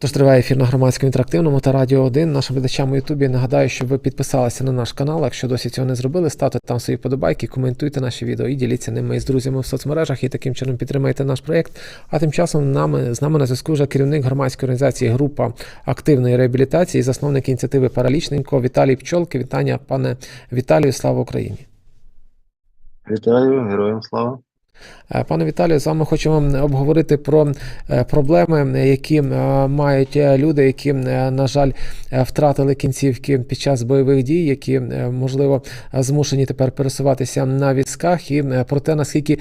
Тож триває ефір на громадському інтерактивному та радіо 1. Нашим глядачам у Ютубі нагадаю, щоб ви підписалися на наш канал. Якщо досі цього не зробили, ставте там свої подобайки, коментуйте наші відео і діліться ними з друзями в соцмережах і таким чином підтримайте наш проєкт. А тим часом нами, з нами на зв'язку вже керівник громадської організації Група активної реабілітації, засновник ініціативи Паралічненько Віталій Пчолки. Вітання, пане Віталію, слава Україні! Вітаю, героям слава. Е, Пане Віталію, з вами хочемо обговорити про е, проблеми, які е, мають люди, які, на жаль, втратили кінцівки під час бойових дій, які, можливо, змушені тепер пересуватися на візках, і про те, наскільки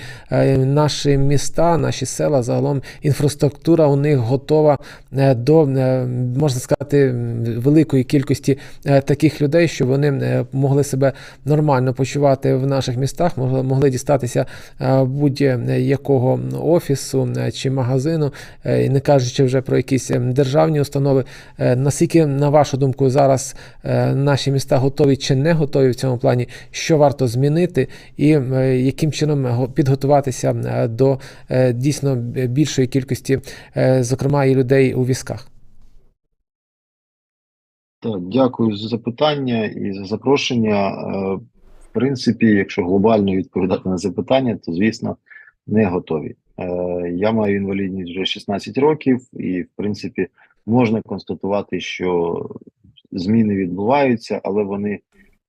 наші міста, наші села, загалом інфраструктура у них готова до, можна сказати, великої кількості таких людей, щоб вони могли себе нормально почувати в наших містах, могли, дістатися е, будь-якого офісу е, чи магазину, е, не кажучи вже про якісь е, державні установи. Е, Наскільки, на вашу думку, зараз е, наші міста готові чи не готові в цьому плані, що варто змінити, і е, яким чином підготуватися е, до е, дійсно більшої кількості, е, зокрема, і людей у візках? Так, дякую за запитання і за запрошення. Принципі, якщо глобально відповідати на запитання, то звісно не готові. Е, Я маю інвалідність вже 16 років, і в принципі можна констатувати, що зміни відбуваються, але вони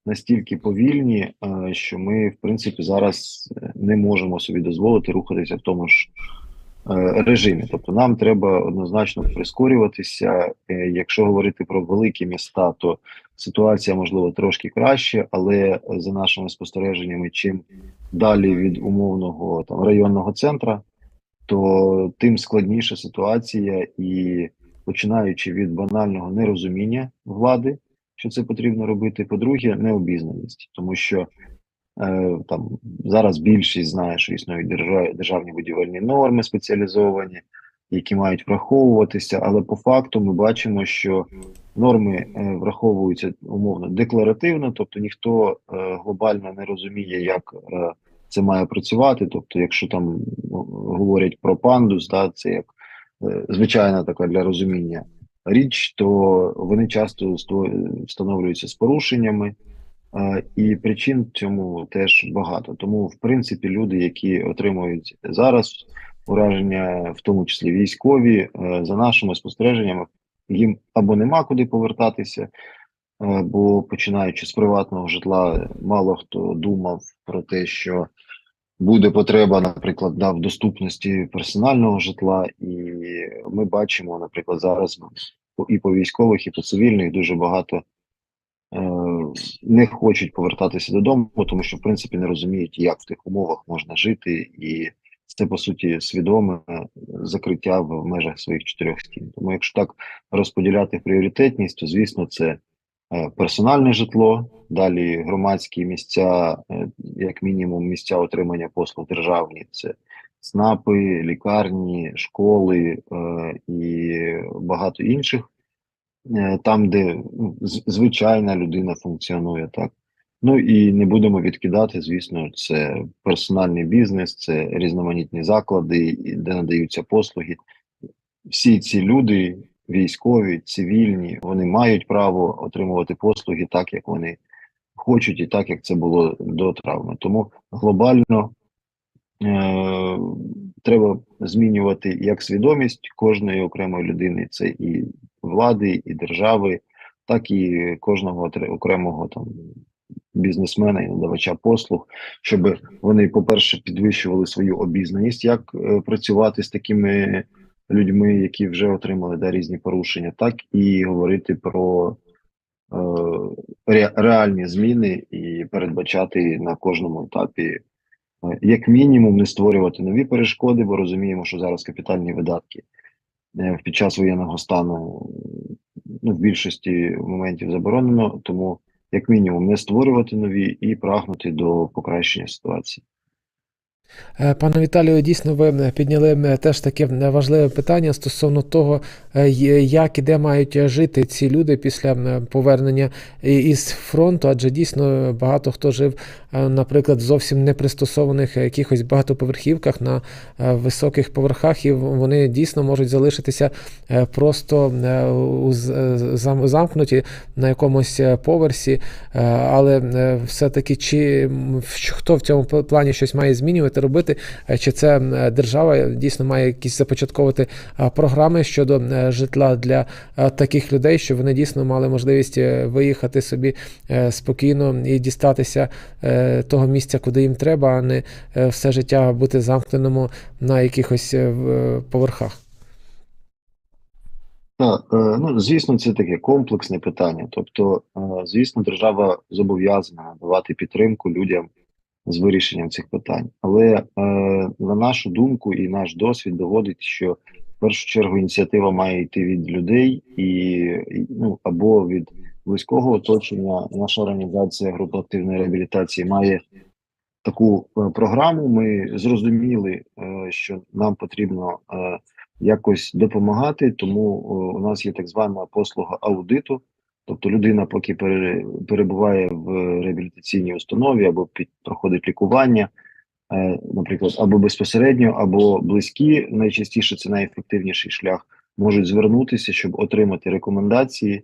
настільки повільні, е, що ми, в принципі, зараз не можемо собі дозволити рухатися в тому ж режимі. Тобто нам треба однозначно прискорюватися. Е, Якщо говорити про великі міста, то ситуація можливо трошки краще, але за нашими спостереженнями, чим далі від умовного там районного центра, то тим складніша ситуація, і починаючи від банального нерозуміння влади, що це потрібно робити. По-друге, необізнаність, тому що е, там зараз більшість знає, що існують держа- державні будівельні норми спеціалізовані, які мають враховуватися, але по факту ми бачимо, що норми е, враховуються умовно декларативно, тобто ніхто е, глобально не розуміє, як е, це має працювати. Тобто, якщо там ну, говорять про пандус, да, це як е, звичайна така для розуміння річ, то вони часто сто- встановлюються з порушеннями. І причин цьому теж багато. Тому, в принципі, люди, які отримують зараз ураження, в тому числі військові, е, за нашими спостереженнями, їм або нема куди повертатися, е, бо починаючи з приватного житла, мало хто думав про те, що буде потреба, наприклад, да, в доступності персонального житла, і ми бачимо, наприклад, зараз і по військових, і по цивільних дуже багато не хочуть повертатися додому, тому що в принципі не розуміють, як в тих умовах можна жити, і це по суті свідоме закриття в межах своїх чотирьох стін. Тому, якщо так розподіляти пріоритетність, то звісно, це е, персональне житло, далі громадські місця, е, як мінімум, місця отримання послуг державні, це ЦНАПи, лікарні, школи е, і багато інших е, там, де ну, звичайна людина функціонує, так. Ну і не будемо відкидати, звісно, це персональний бізнес, це різноманітні заклади, де надаються послуги. Всі ці люди, військові, цивільні, вони мають право отримувати послуги так, як вони хочуть, і так, як це було до травми. Тому глобально е- треба змінювати як свідомість кожної окремої людини, це і влади, і держави, так і кожного окремого там бізнесмена і надавача послуг, щоб вони, по-перше, підвищували свою обізнаність, як е, працювати з такими людьми, які вже отримали да, різні порушення, так і говорити про е, реальні зміни і передбачати на кожному етапі. е, Як мінімум, не створювати нові перешкоди, бо розуміємо, що зараз капітальні видатки під час воєнного стану ну, в більшості моментів заборонено, тому як мінімум не створювати нові і прагнути до покращення ситуації. Е, Пане Віталію, дійсно, ви е, підняли е, теж таке важливе питання стосовно того, як і де мають жити ці люди після повернення із фронту, адже дійсно багато хто жив, наприклад, в зовсім непристосованих якихось багатоповерхівках на високих поверхах, і вони дійсно можуть залишитися просто замкнуті на якомусь поверсі, але все-таки чи хто в цьому плані щось має змінювати, робити, е, чи це е, держава дійсно має якісь започатковувати програми щодо е, житла для е, таких людей, щоб вони дійсно мали можливість е, виїхати собі е, спокійно і дістатися е, того місця, куди їм треба, а не е, все життя бути замкненому на якихось е, е, поверхах. Так, е, ну звісно, це таке комплексне питання. Тобто, е, звісно, держава зобов'язана надавати підтримку людям з вирішенням цих питань. Але е, на нашу думку і наш досвід доводить, що в першу чергу ініціатива має йти від людей і, і, ну або від близького оточення. Наша організація група активної реабілітації має таку е, програму. Ми зрозуміли, е, що нам потрібно е, якось допомагати, тому е, у нас є так звана послуга аудиту. Тобто людина, поки пере- перебуває в реабілітаційній установі або під проходить лікування, е, наприклад, або безпосередньо, або близькі, найчастіше це найефективніший шлях, можуть звернутися, щоб отримати рекомендації.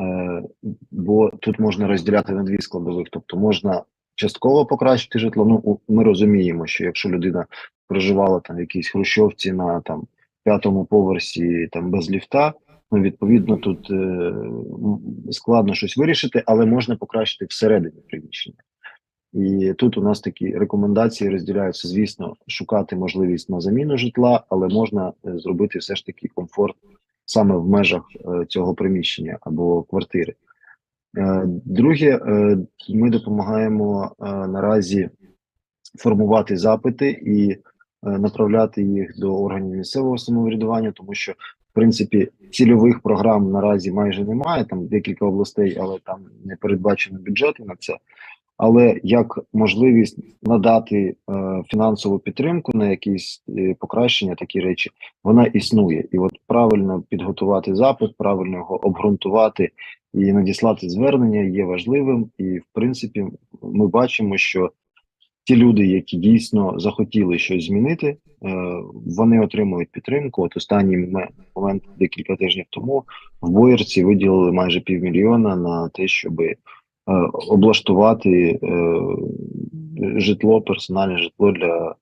Е, бо тут можна розділяти на дві складових, тобто можна частково покращити житло. Ну ми розуміємо, що якщо людина проживала там в якійсь хрущовці на там п'ятому поверсі, там без ліфта, ну відповідно тут е, складно щось вирішити, але можна покращити всередині приміщення. І тут у нас такі рекомендації розділяються, звісно, шукати можливість на заміну житла, але можна е, зробити все ж таки комфорт саме в межах е, цього приміщення або квартири. Е, Друге, ми допомагаємо наразі формувати запити і направляти їх до органів місцевого самоврядування, тому що принципі цільових програм наразі майже немає. Там декілька областей, але там не передбачено бюджету на це. Але як можливість надати е, фінансову підтримку на якісь е, покращення, такі речі, вона існує. І от правильно підготувати запит, правильно його обґрунтувати і надіслати звернення є важливим. І в принципі, ми бачимо, що ті люди, які дійсно захотіли щось змінити, е, вони отримують підтримку. От останній момент декілька тижнів тому в Боярці виділили майже півмільйона на те, щоб е, облаштувати е, житло, персональне житло для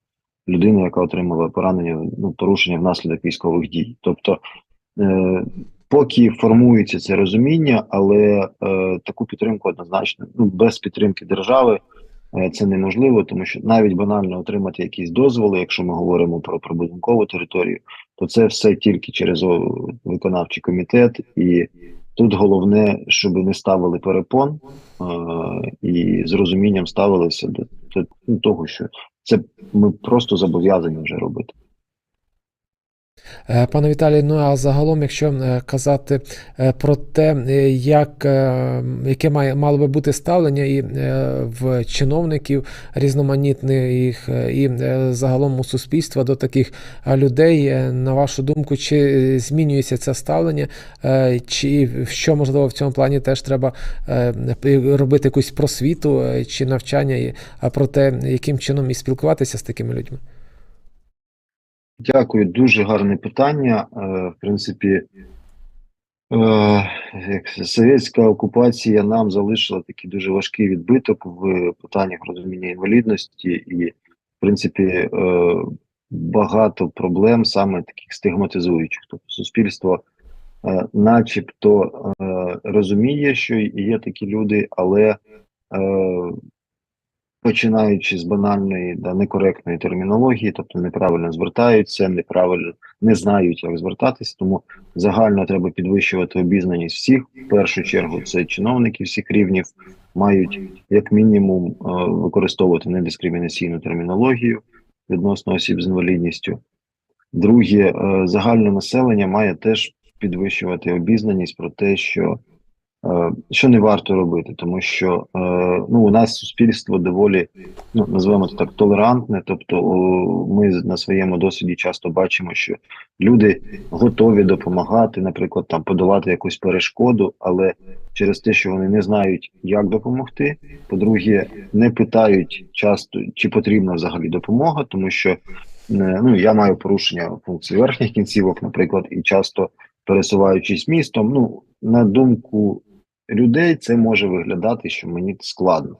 людини, яка отримала поранення, ну порушення внаслідок військових дій. Тобто, поки формується це розуміння, але е, таку підтримку однозначно ну без підтримки держави. Е, Це неможливо, тому що навіть банально отримати якісь дозволи, якщо ми говоримо про прибудинкову територію, то це все тільки через виконавчий комітет, і тут головне, щоб не ставили перепон е, і з розумінням ставилися до, того, що це ми просто зобов'язані вже робити. Е, Пане Віталій, ну а загалом, якщо е, казати е, про те, як, яке має мало би бути ставлення і в чиновників різноманітних і загалом у суспільства до таких людей, на вашу думку, чи змінюється це ставлення, чи що можливо в цьому плані теж треба робити якусь просвіту чи навчання про те, яким чином і спілкуватися з такими людьми? Дякую, дуже гарне питання. Е, В принципі, е, совєтська окупація нам залишила такий дуже важкий відбиток в питаннях розуміння інвалідності, і, в принципі, е, багато проблем саме таких стигматизуючих. Тобто суспільство, начебто, розуміє, що є такі люди, але починаючи з банальної да, некоректної термінології, тобто неправильно звертаються, неправильно не знають, як звертатись. Тому загально треба підвищувати обізнаність всіх. В першу чергу це чиновники всіх рівнів мають як мінімум е, використовувати недискримінаційну термінологію відносно осіб з інвалідністю. Друге, е, загальне населення має теж підвищувати обізнаність про те, що Що не варто робити, тому що е, ну, у нас суспільство доволі, ну називаємо це так, толерантне. Тобто, ми на своєму досвіді часто бачимо, що люди готові допомагати, наприклад, там подолати якусь перешкоду, але через те, що вони не знають, як допомогти. По-друге, не питають часто, чи потрібна взагалі допомога, тому що е, ну я маю порушення функції верхніх кінцівок, наприклад, і часто пересуваючись містом, ну на думку людей, це може виглядати, що мені складно.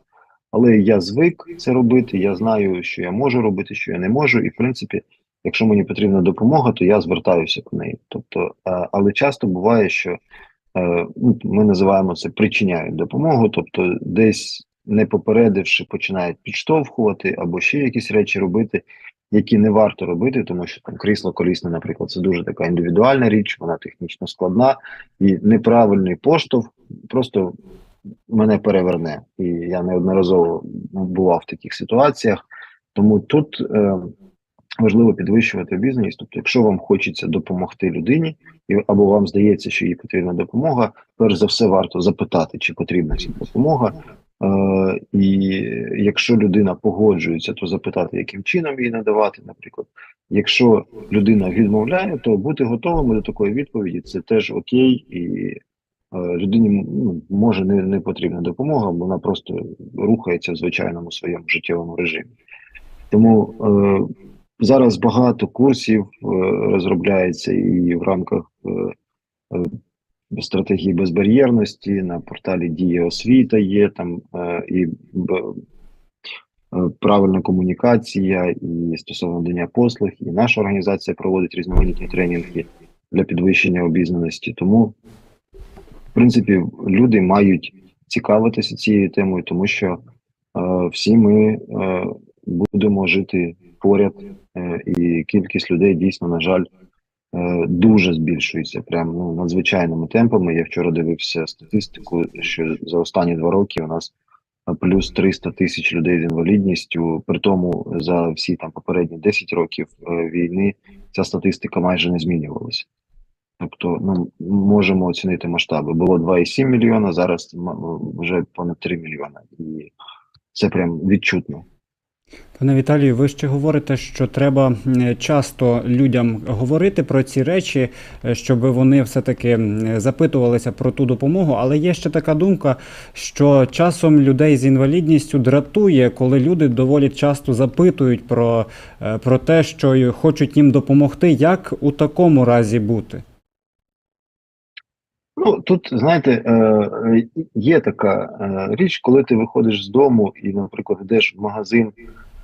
Але я звик це робити. Я знаю, що я можу робити, що я не можу, і в принципі, якщо мені потрібна допомога, то я звертаюся до неї. Тобто, е, але часто буває, що е, ну, ми називаємо це причиняють допомогу, тобто десь не попередивши, починають підштовхувати або ще якісь речі робити, які не варто робити, тому що там крісло колісне, наприклад, це дуже така індивідуальна річ, вона технічно складна, і неправильний поштовх просто мене переверне. І я неодноразово бував в таких ситуаціях. Тому тут е, важливо підвищувати обізнаність. Тобто, якщо вам хочеться допомогти людині, або вам здається, що їй потрібна допомога, перш за все варто запитати, чи потрібна ця допомога. Е, і якщо людина погоджується, то запитати, яким чином їй надавати, наприклад. Якщо людина відмовляє, то бути готовими до такої відповіді це теж окей, і людині ну, може не, не потрібна допомога, вона просто рухається в звичайному своєму життєвому режимі. Тому е, зараз багато курсів е, розробляється і в рамках е, е, стратегії безбар'єрності на порталі Дія освіта є там е, і б- е, правильна комунікація, і стосовно надання послуг, і наша організація проводить різноманітні тренінги для підвищення обізнаності. Тому, в принципі, люди мають цікавитися цією темою, тому що е, всі ми е, будемо жити поряд, е, і кількість людей дійсно, на жаль, е, дуже збільшується прям ну, надзвичайними темпами. Я вчора дивився статистику, що за останні два роки у нас е, плюс 300 тисяч людей з інвалідністю. При тому за всі там попередні 10 років е, війни ця статистика майже не змінювалася. Тобто, ну можемо оцінити масштаби. Було 2,7 мільйона, зараз вже понад 3 мільйона, і це прям відчутно. Пане Віталію, ви ще говорите, що треба часто людям говорити про ці речі, е, щоб вони все-таки запитувалися про ту допомогу. Але є ще така думка, що часом людей з інвалідністю дратує, коли люди доволі часто запитують про, е, про те, що хочуть їм допомогти. Як у такому разі бути? Ну тут знаєте, е, є така е, річ, коли ти виходиш з дому і, наприклад, йдеш в магазин,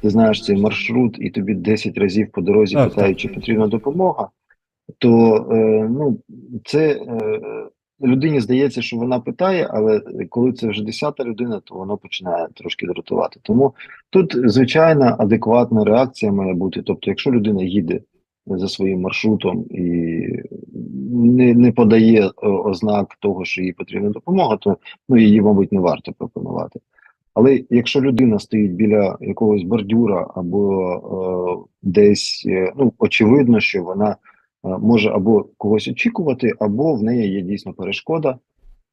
ти знаєш цей маршрут, і тобі 10 разів по дорозі Так, питають, чи потрібна допомога, то е, ну це людині здається, що вона питає, але коли це вже десята людина, то воно починає трошки дратувати. Тому тут звичайна адекватна реакція має бути. Тобто, якщо людина їде за своїм маршрутом і не, не подає е, ознак того, що їй потрібна допомога, то ну її, мабуть, не варто пропонувати. Але якщо людина стоїть біля якогось бордюра або е, десь, е, ну очевидно, що вона е, може або когось очікувати, або в неї є дійсно перешкода.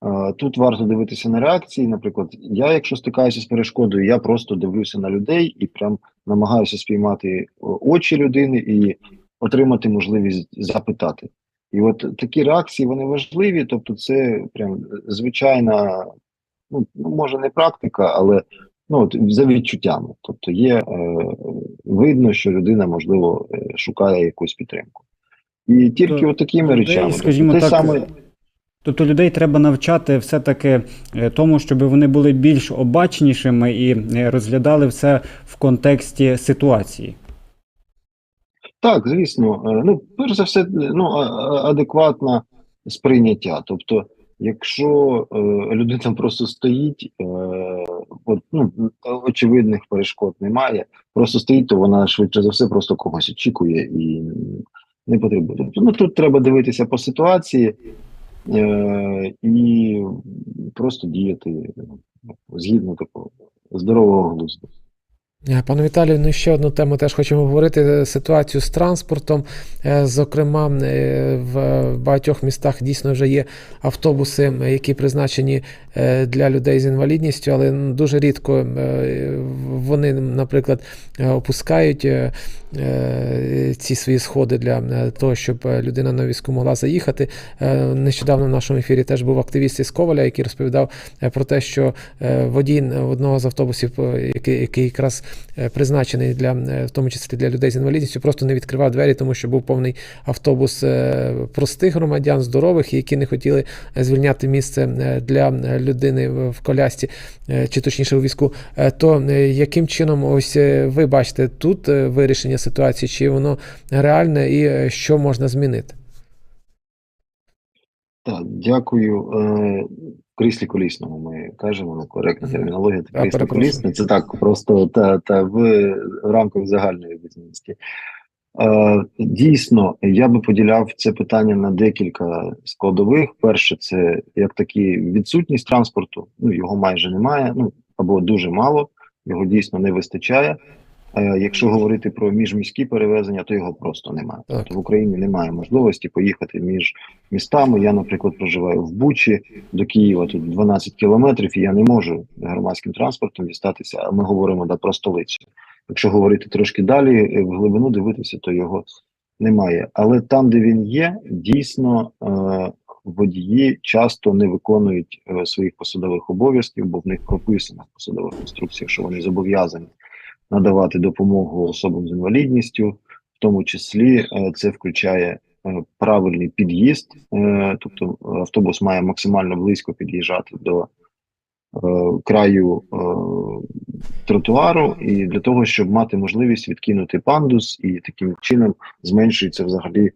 Е, Тут варто дивитися на реакції. Наприклад, я, якщо стикаюся з перешкодою, я просто дивлюся на людей і прям намагаюся спіймати очі людини і отримати можливість запитати. І от такі реакції вони важливі, тобто, це прям звичайна, ну ну, може не практика, але ну от за відчуттями. Тобто є е, видно, що людина можливо е, шукає якусь підтримку. І тільки То от такими людей, речами, скажімо тобто, так, саме. Тобто людей треба навчати все-таки е, тому, щоб вони були більш обачнішими і е, розглядали все в контексті ситуації. Так, звісно, Е, ну перш за все, ну а- а- адекватне сприйняття. Тобто, якщо е, людина просто стоїть, е, от, ну очевидних перешкод немає, просто стоїть, то вона швидше за все просто когось очікує і не потребує. Тобто, ну тут треба дивитися по ситуації е, і просто діяти ну, згідно такого здорового глузду. Е, Пане Віталію, ну ще одну тему теж хочемо говорити: е, ситуацію з транспортом. Е, Зокрема, в багатьох містах дійсно вже є автобуси, які призначені для людей з інвалідністю, але дуже рідко вони, наприклад, опускають ці свої сходи для того, щоб людина на візку могла заїхати. Нещодавно в нашому ефірі теж був активіст із Коваля, який розповідав про те, що водій одного з автобусів, який, якраз призначений для е, в тому числі для людей з інвалідністю, просто не відкривав двері, тому що був повний автобус е, простих громадян, здорових, які не хотіли е, звільняти місце е, для е, людини в колясці, е, чи точніше у візку. Е, То е, яким чином ось е, ви бачите тут е, вирішення ситуації, чи воно реальне і е, що можна змінити? Так, дякую. Кріслі колісному ми кажемо, ну, коректна термінологія. А, Це крісло колісне. Це так, просто та, та в рамках загальної обізнаності. Е, Дійсно, я би поділяв це питання на декілька складових. Перше, це як такі відсутність транспорту. Ну його майже немає, ну або дуже мало. Його дійсно не вистачає. Е, Якщо говорити про міжміські перевезення, то його просто немає. Так. Тобто в Україні немає можливості поїхати між містами. Я, наприклад, проживаю в Бучі до Києва тут 12 кілометрів, і я не можу громадським транспортом дістатися. А ми говоримо да, про столицю. Якщо говорити трошки далі, е, в глибину дивитися, то його немає. Але там, де він є, дійсно е, водії часто не виконують своїх посадових обов'язків, бо в них прописано в посадових інструкціях, що вони зобов'язані надавати допомогу особам з інвалідністю, в тому числі е, це включає е, правильний під'їзд, е, тобто автобус має максимально близько під'їжджати до краю тротуару, і для того, щоб мати можливість відкинути пандус, і таким чином зменшується взагалі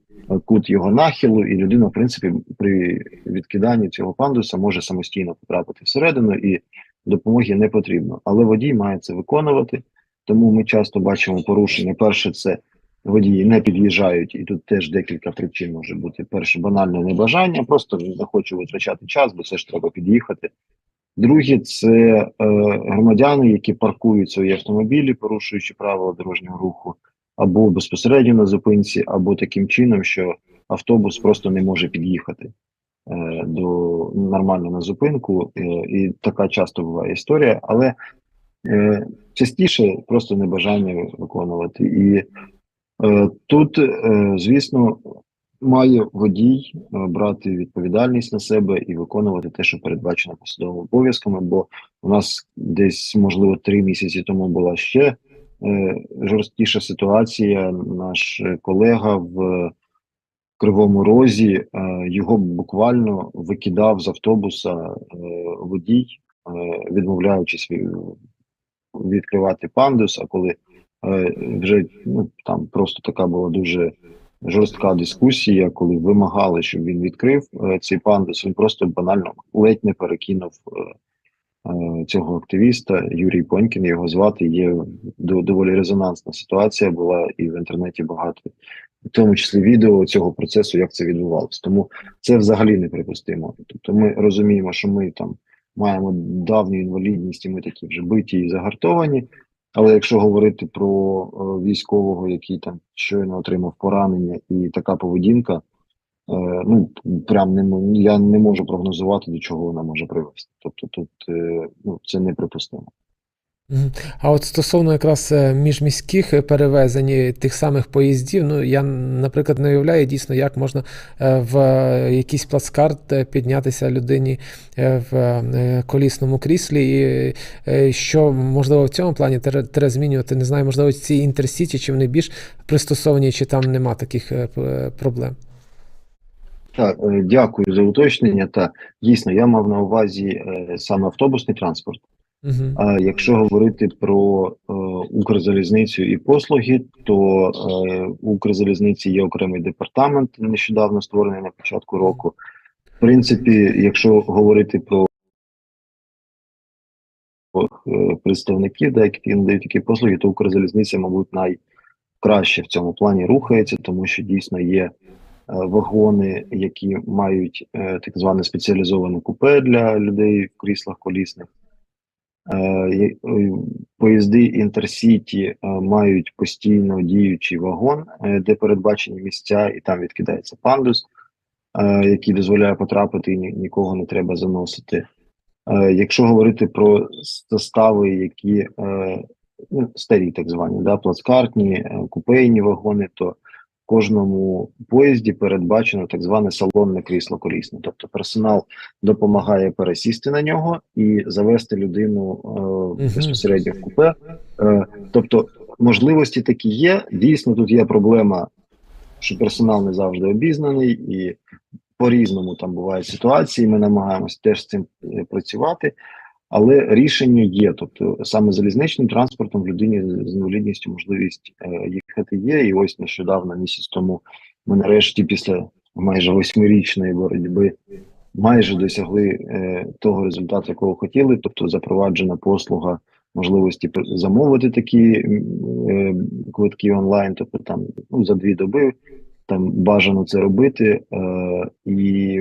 кут його нахилу, і людина, в принципі, при відкиданні цього пандуса може самостійно потрапити всередину, і допомоги не потрібно. Але водій має це виконувати. Тому ми часто бачимо порушення. Перше, це водії не під'їжджають, і тут теж декілька причин може бути. Перше, банальне небажання, просто не хочу витрачати час, бо це ж треба під'їхати. Друге, це е, громадяни, які паркують свої автомобілі, порушуючи правила дорожнього руху, або безпосередньо на зупинці, або таким чином, що автобус просто не може під'їхати е, до нормально на зупинку. Е, і така часто буває історія, але частіше просто небажання виконувати. І е, тут, е, звісно, має водій е, брати відповідальність на себе і виконувати те, що передбачено посадовими обов'язками. Бо у нас десь, можливо, три місяці тому була ще е, жорсткіша ситуація. Наш е, колега в Кривому Розі е, його буквально викидав з автобуса е, водій, е, відмовляючись від, відкривати пандус. А коли е, вже ну там просто така була дуже жорстка дискусія, коли вимагали, щоб він відкрив е, цей пандус, він просто банально ледь не перекинув е, е, цього активіста. Юрій Понькін його звати. Є до, доволі резонансна ситуація. Була і в інтернеті багато, в тому числі відео цього процесу, як це відбувалося. Тому це взагалі неприпустимо. Тобто, ми розуміємо, що ми там маємо давню інвалідність, і ми такі вже биті і загартовані. Але якщо говорити про е, військового, який там щойно отримав поранення, і така поведінка, е, ну прям не я не можу прогнозувати, до чого вона може привести. Тобто тут е, ну це неприпустимо. А от стосовно якраз е, міжміських перевезень тих самих поїздів, ну я, наприклад, не уявляю дійсно, як можна е, в е, якийсь плацкарт піднятися людині в колісному кріслі, і що можливо в цьому плані треба, змінювати. Не знаю, можливо, ці інтерсіті, чи вони більш пристосовані, чи там нема таких проблем. Так, дякую за уточнення. Та дійсно я мав на увазі саме автобусний транспорт. Угу. А якщо говорити про е, Укрзалізницю і послуги, то е, у Укрзалізниці є окремий департамент, нещодавно створений на початку року. В принципі, якщо говорити про е, представників, да, які надають такі послуги, то Укрзалізниця, мабуть, найкраще в цьому плані рухається, тому що дійсно є е, вагони, які мають е, так зване спеціалізоване купе для людей в кріслах колісних. Е, е, Поїзди Інтерсіті е, мають постійно діючий вагон, де передбачені місця, і там відкидається пандус, який дозволяє потрапити, і нікого не треба заносити. Якщо говорити про состави, які ну, старі, так звані, да, плацкартні, купейні вагони, то кожному поїзді передбачено так зване салонне крісло колісне. Тобто персонал допомагає пересісти на нього і завести людину е, безпосередньо в купе. Е, тобто можливості такі є. Дійсно, тут є проблема, що персонал не завжди обізнаний і по-різному там бувають ситуації. Ми намагаємося теж з цим е, працювати, але рішення є. Тобто саме залізничним транспортом людині з інвалідністю можливість е, їхати є. І ось нещодавно, місяць тому, ми нарешті після майже восьмирічної боротьби майже досягли е, того результату, якого хотіли. Тобто запроваджена послуга можливості замовити такі е, квитки онлайн, тобто там ну, за дві доби там бажано це робити, і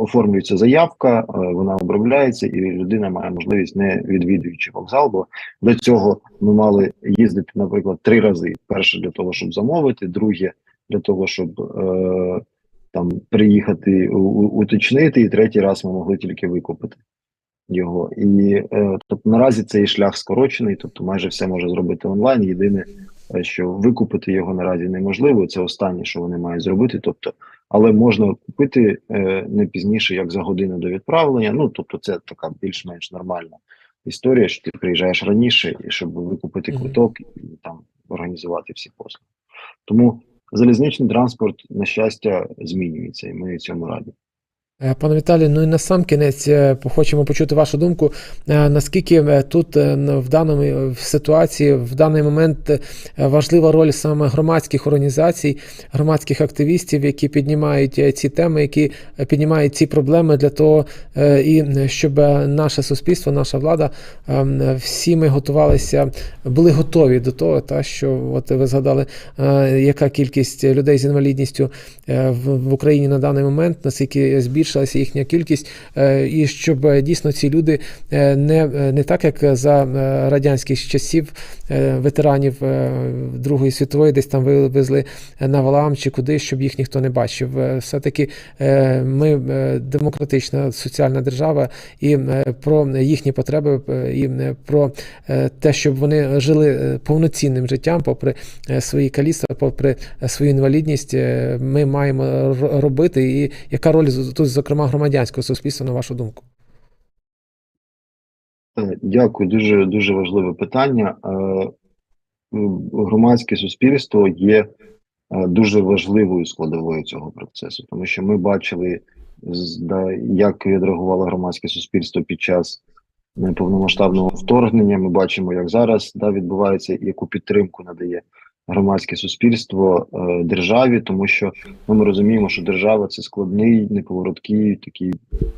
оформлюється заявка, е, вона обробляється, і людина має можливість не відвідуючи вокзал, бо до цього ми мали їздити, наприклад, три рази: перше для того, щоб замовити, друге для того, щоб е, там приїхати уточнити, і третій раз ми могли тільки викупити його. І е, тобто наразі цей шлях скорочений, тобто майже все може зробити онлайн. Єдине, е, що викупити його наразі неможливо. Це останнє, що вони мають зробити. Тобто, але можна купити е, не пізніше, як за годину до відправлення. Ну тобто, це така більш-менш нормальна історія, що ти приїжджаєш раніше, щоб викупити квиток і там організувати всі послуги. Тому залізничний транспорт, на щастя, змінюється, і ми цьому раді. Е, Пане Віталію, ну і на сам кінець е, хочемо почути вашу думку. е, Наскільки тут в даному в ситуації, в даний момент важлива роль саме громадських організацій, громадських активістів, які піднімають ці теми, які піднімають ці проблеми для того, і щоб наше суспільство, наша влада, всі ми готувалися, були готові до того, та що от ви згадали, яка кількість людей з інвалідністю в, Україні на даний момент, наскільки збільшилася їхня кількість, е, і щоб е, дійсно ці люди е, не, не так, як за радянських часів ветеранів Другої світової, десь там вивезли на валам чи куди, щоб їх ніхто не бачив. Все-таки ми демократична соціальна держава, і про їхні потреби, і про те, щоб вони жили повноцінним життям, попри свої каліцтва, попри свою інвалідність, ми маємо робити. І яка роль тут, зокрема, громадянського суспільства, на вашу думку? Е, Дякую, дуже дуже важливе питання. Е, Громадське суспільство є е, дуже важливою складовою цього процесу, тому що ми бачили, як відреагувало громадське суспільство під час повномасштабного вторгнення. Ми бачимо, як зараз да, відбувається, яку підтримку надає громадське суспільство е, державі, тому що ну, ми розуміємо, що держава це складний, неповороткий, такий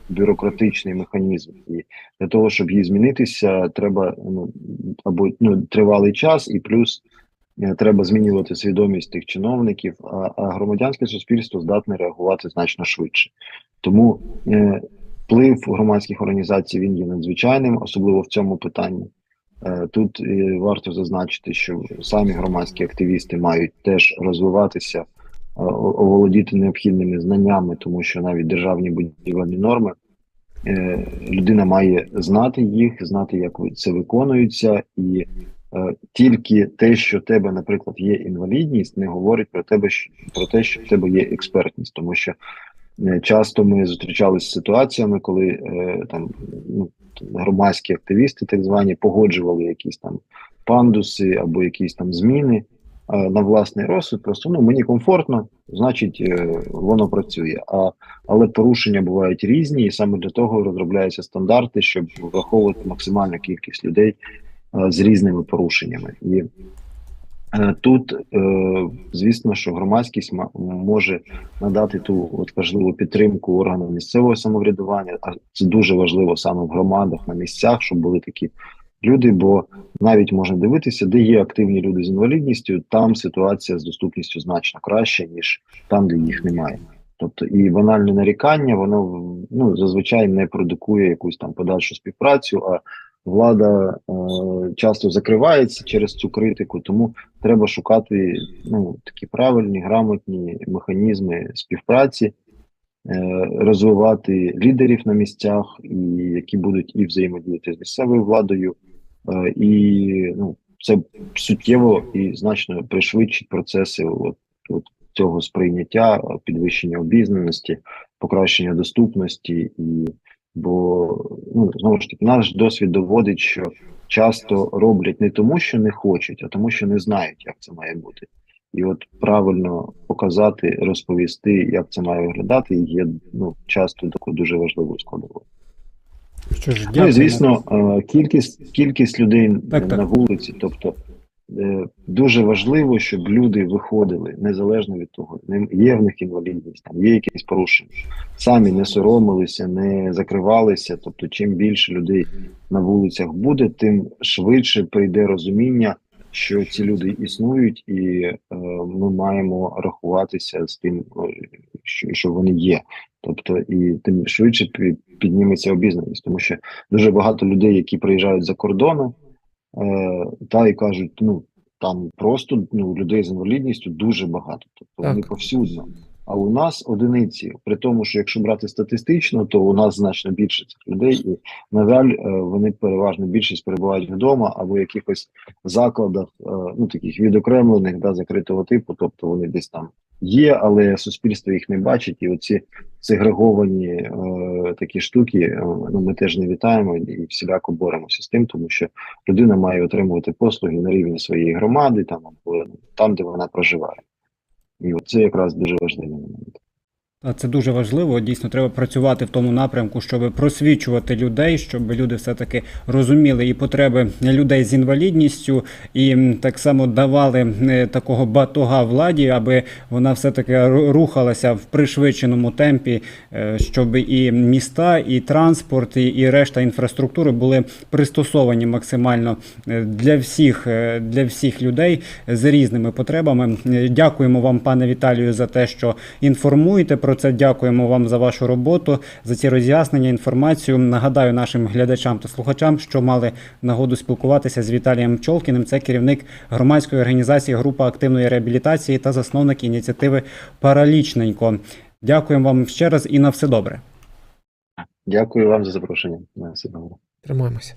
бюрократичний механізм. І для того, щоб її змінитися, треба ну або ну тривалий час, і плюс е, треба змінювати свідомість тих чиновників. А, а громадянське суспільство здатне реагувати значно швидше. Тому е, вплив громадських організацій він є надзвичайним, особливо в цьому питанні. Е, Тут е, варто зазначити, що самі громадські активісти мають теж розвиватися, е, оволодіти необхідними знаннями, тому що навіть державні будівельні норми людина має знати їх, знати, як це виконується, і тільки те, що в тебе, наприклад, є інвалідність, не говорить про тебе, про те, що в тебе є експертність, тому що часто ми зустрічалися з ситуаціями, коли там ну, громадські активісти, так звані, погоджували якісь там пандуси або якісь там зміни е, на власний розсуд. Просто ну мені комфортно, значить, е, воно працює. А але порушення бувають різні, і саме для того розробляються стандарти, щоб враховувати максимальну кількість людей е, з різними порушеннями. І тут, е, звісно, що громадськість ма- може надати ту от важливу підтримку органам місцевого самоврядування. А це дуже важливо саме в громадах на місцях, щоб були такі люди. Бо навіть можна дивитися, де є активні люди з інвалідністю, там ситуація з доступністю значно краща, ніж там, де їх немає. Тобто і банальне нарікання, воно ну зазвичай не продукує якусь там подальшу співпрацю, а влада е, часто закривається через цю критику, тому треба шукати ну, такі правильні, грамотні механізми співпраці, е, розвивати лідерів на місцях, і які будуть і взаємодіяти з місцевою владою, е, і ну, це суттєво і значно пришвидшить процеси от, от цього сприйняття, підвищення обізнаності, покращення доступності і бо ну знову ж таки наш досвід доводить, що часто роблять не тому, що не хочуть, а тому, що не знають, як це має бути. І от правильно показати, розповісти, як це має виглядати, є ну часто такою дуже важливою складовою. Що ж, Ну і звісно, е, кількість кількість людей Так, так. на вулиці, тобто дуже важливо, щоб люди виходили незалежно від того, є в них інвалідність, там є якісь порушення, самі не соромилися, не закривалися. Тобто, чим більше людей на вулицях буде, тим швидше прийде розуміння, що ці люди існують, і е, ми маємо рахуватися з тим, е, що, що вони є. Тобто, і тим швидше пі- підніметься обізнаність, тому що дуже багато людей, які приїжджають за кордону, е, та і кажуть, ну там просто ну людей з інвалідністю дуже багато, тобто вони повсюдно. А у нас одиниці, при тому, що якщо брати статистично, то у нас значно більше цих людей, і на жаль, е, вони переважно більшість перебувають вдома або в якихось закладах, е, ну таких відокремлених, да, закритого типу, тобто вони десь там є, але суспільство їх не бачить, і оці сегреговані е, такі штуки, е, ну ми теж не вітаємо і всіляко боремося з тим, тому що людина має отримувати послуги на рівні своєї громади, там або там, де вона проживає. І от це якраз дуже важливий момент. Це дуже важливо. Дійсно, треба працювати в тому напрямку, щоб просвічувати людей, щоб люди все-таки розуміли і потреби людей з інвалідністю, і так само давали е, такого батога владі, аби вона все-таки рухалася в пришвидшеному темпі, е, щоб і міста, і транспорт, і, решта інфраструктури були пристосовані максимально е, для всіх, для всіх людей з різними потребами. Дякуємо вам, пане Віталію, за те, що інформуєте про це. Дякуємо вам за вашу роботу, за ці роз'яснення, інформацію. Нагадаю нашим глядачам та слухачам, що мали нагоду спілкуватися з Віталієм Чолкіним. Це керівник громадської організації Група активної реабілітації та засновник ініціативи Паралічненько. Дякуємо вам ще раз і на все добре. Дякую вам за запрошення. На все добре. Тримаємося.